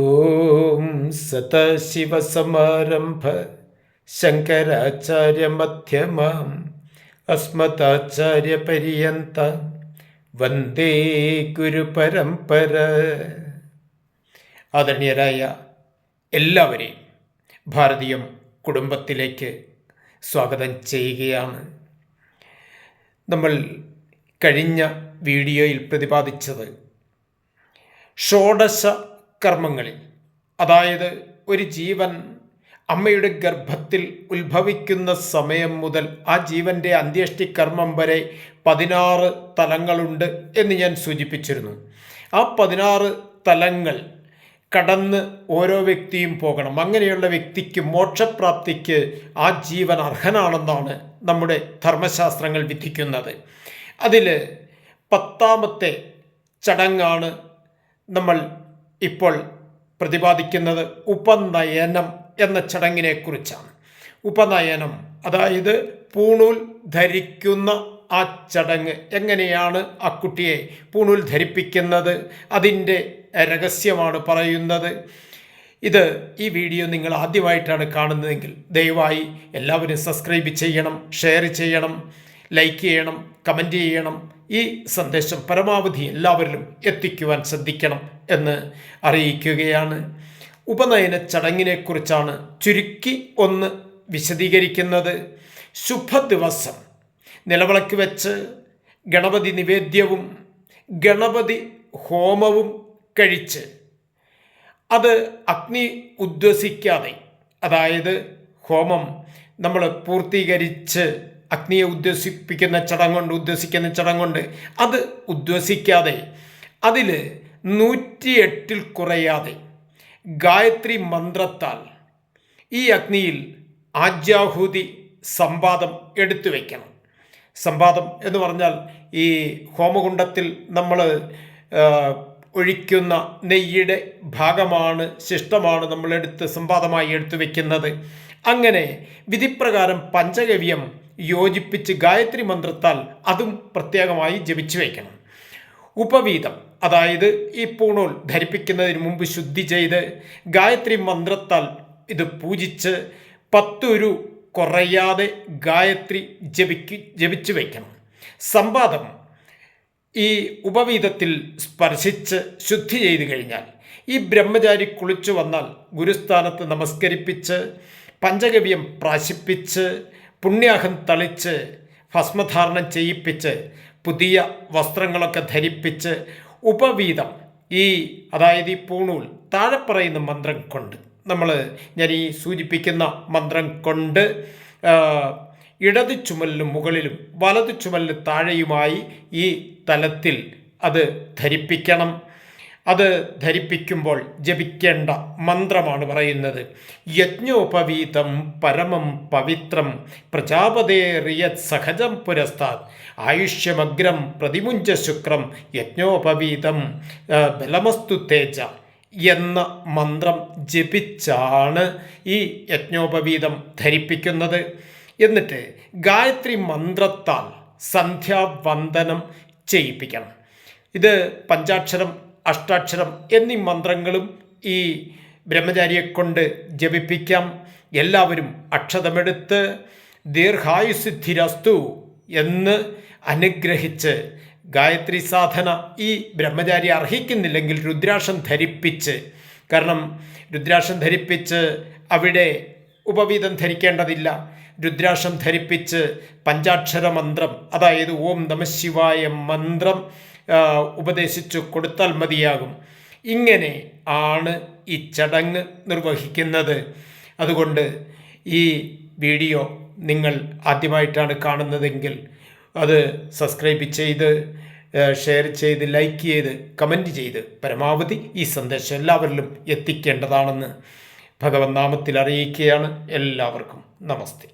ഓം സദാശിവസമാരംഭ ശങ്കരാചാര്യമധ്യമാം അസ്മദാചാര്യപര്യന്ത വന്ദേ ഗുരുപരമ്പര. ആദരണീയരായ എല്ലാവരെയും ഭാരതീയം കുടുംബത്തിലേക്ക് സ്വാഗതം ചെയ്യുകയാണ്. നമ്മൾ കഴിഞ്ഞ വീഡിയോയിൽ പ്രതിപാദിച്ചത് ഷോഡശ കർമ്മങ്ങളിൽ. അതായത് ഒരു ജീവൻ അമ്മയുടെ ഗർഭത്തിൽ ഉത്ഭവിക്കുന്ന സമയം മുതൽ ആ ജീവന്റെ അന്ത്യേഷ്ടി കർമ്മം വരെ പതിനാറ് തലങ്ങളുണ്ട് എന്ന് ഞാൻ സൂചിപ്പിച്ചിരുന്നു. ആ പതിനാറ് തലങ്ങൾ കടന്ന് ഓരോ വ്യക്തിയും പോകണം. അങ്ങനെയുള്ള വ്യക്തിക്ക് മോക്ഷപ്രാപ്തിക്ക് ആ ജീവൻ അർഹനാണെന്നാണ് നമ്മുടെ ധർമ്മശാസ്ത്രങ്ങൾ വിധിക്കുന്നത്. അതിൽ പത്താമത്തെ ചടങ്ങാണ് നമ്മൾ ഇപ്പോൾ പ്രതിപാദിക്കുന്നത് ഉപനയനം എന്ന ചടങ്ങിനെ കുറിച്ചാണ് ഉപനയനം അതായത് പൂണൂൽ ധരിക്കുന്ന ആ ചടങ്ങ് എങ്ങനെയാണ് ആ കുട്ടിയെ പൂണൂൽ ധരിപ്പിക്കുന്നത്? അതിന്റെ രഹസ്യമാണ് പറയുന്നത്. ഇത് ഈ വീഡിയോ നിങ്ങൾ ആദ്യമായിട്ടാണ് കാണുന്നതെങ്കിൽ ദയവായി എല്ലാവരും സബ്സ്ക്രൈബ് ചെയ്യണം ഷെയർ ചെയ്യണം ലൈക്ക് ചെയ്യണം കമന്റ് ചെയ്യണം. ഈ സന്ദേശം പരമാവധി എല്ലാവരിലും എത്തിക്കുവാൻ ശ്രദ്ധിക്കണം എന്ന് അറിയിക്കുകയാണ്. ഉപനയന ചടങ്ങിനെക്കുറിച്ചാണ് ചുരുക്കി ഒന്ന് വിശദീകരിക്കുന്നത്. ശുഭദിവസം. നിലവിളക്ക് വെച്ച് ഗണപതി നിവേദ്യവും ഗണപതി ഹോമവും കഴിച്ച് അത് അഗ്നി ഉദ്വസിക്കാതെ അതായത് ഹോമം നമ്മൾ പൂർത്തീകരിച്ച് അഗ്നിയെ ഉദ്വസിപ്പിക്കുന്ന ചടങ്ങുണ്ട് ഉദ്വസിക്കുന്ന ചടങ്ങുണ്ട്. അത് ഉദ്വസിക്കാതെ അതിൽ നൂറ്റിയെട്ടിൽ കുറയാതെ ഗായത്രി മന്ത്രത്താൽ ഈ അഗ്നിയിൽ ആജ്യാഹൂതി സംവാദം എടുത്തു വയ്ക്കണം സംവാദം എന്ന് പറഞ്ഞാൽ ഈ ഹോമകുണ്ടത്തിൽ നമ്മൾ ഒഴിക്കുന്ന നെയ്യുടെ ഭാഗമാണ് ശിഷ്ടമാണ് നമ്മൾ എടുത്ത് സംവാദമായി എടുത്തു വയ്ക്കുന്നത് അങ്ങനെ വിധിപ്രകാരം പഞ്ചഗവ്യം യോജിപ്പിച്ച് ഗായത്രി മന്ത്രത്താൽ അതും പ്രത്യേകമായി ജപിച്ചു വയ്ക്കണം. ഉപവീതം അതായത് ഈ പൂണൂൽ ധരിപ്പിക്കുന്നതിന് മുമ്പ് ശുദ്ധി ചെയ്ത് ഗായത്രി മന്ത്രത്താൽ ഇത് പൂജിച്ച് പത്തുരു കുറയാതെ ഗായത്രി ജപിക്ക് ജപിച്ചു വയ്ക്കണം. സംവാദം ഈ ഉപവീതത്തിൽ സ്പർശിച്ച് ശുദ്ധി ചെയ്തു കഴിഞ്ഞാൽ ഈ ബ്രഹ്മചാരി കുളിച്ചു വന്നാൽ ഗുരുസ്ഥാനത്ത് നമസ്കരിപ്പിച്ച് പഞ്ചഗവ്യം പ്രാശിപ്പിച്ച് പുണ്യാഹം തളിച്ച് ഭസ്മധാരണം ചെയ്യിപ്പിച്ച് പുതിയ വസ്ത്രങ്ങളൊക്കെ ധരിപ്പിച്ച് ഉപവീതം ഈ അതായത് ഈ പൂണൂൽ താഴെ പറയുന്ന മന്ത്രം കൊണ്ട്. നമ്മൾ ഞാൻ ഈ സൂചിപ്പിക്കുന്ന മന്ത്രം കൊണ്ട് ഇടത് ചുമലിലും മുകളിലും വലത് ചുമലിന് താഴെയുമായി ഈ തലത്തിൽ അത് ധരിപ്പിക്കണം. അത് ധരിപ്പിക്കുമ്പോൾ ജപിക്കേണ്ട മന്ത്രമാണ് പറയുന്നത്. യജ്ഞോപവീതം പരമം പവിത്രം പ്രജാപതേറിയ സഹജം പുരസ്താത്. ആയുഷ്യമഗ്രം പ്രതിമുഞ്ച ശുക്രം യജ്ഞോപവീതം ബലമസ്തു തേജ എന്ന മന്ത്രം ജപിച്ചാണ് ഈ യജ്ഞോപവീതം ധരിപ്പിക്കുന്നത്. എന്നിട്ട് ഗായത്രി മന്ത്രത്താൽ സന്ധ്യാവന്ദനം ചെയ്യിപ്പിക്കണം. ഇത് പഞ്ചാക്ഷരം അഷ്ടാക്ഷരം എന്നീ മന്ത്രങ്ങളും ഈ ബ്രഹ്മചാരിയെ കൊണ്ട് ജപിപ്പിക്കാം. എല്ലാവരും അക്ഷതമെടുത്ത് ദീർഘായുസിദ്ധിരസ്തു എന്ന് അനുഗ്രഹിച്ച് ഗായത്രി സാധന ഈ ബ്രഹ്മചാരി അർഹിക്കുന്നില്ലെങ്കിൽ രുദ്രാക്ഷം ധരിപ്പിച്ച് കാരണം രുദ്രാക്ഷം ധരിപ്പിച്ച് അവിടെ ഉപവീതം ധരിക്കേണ്ടതില്ല. രുദ്രാക്ഷം ധരിപ്പിച്ച് പഞ്ചാക്ഷര മന്ത്രം അതായത് ഓം നമശിവായ മന്ത്രം ഉപദേശിച്ചു കൊടുത്താൽ മതിയാകും. ഇങ്ങനെ ആണ് ഈ ചടങ്ങ് നിർവഹിക്കുന്നത്. അതുകൊണ്ട് ഈ വീഡിയോ നിങ്ങൾ ആദ്യമായിട്ടാണ് കാണുന്നതെങ്കിൽ അത് സബ്സ്ക്രൈബ് ചെയ്ത് ഷെയർ ചെയ്ത് ലൈക്ക് ചെയ്ത് കമന്റ് ചെയ്ത് പരമാവധി ഈ സന്ദേശം എല്ലാവരിലും എത്തിക്കേണ്ടതാണെന്ന് ഭഗവത് നാമത്തിൽ അറിയിക്കുകയാണ്. എല്ലാവർക്കും നമസ്തേ.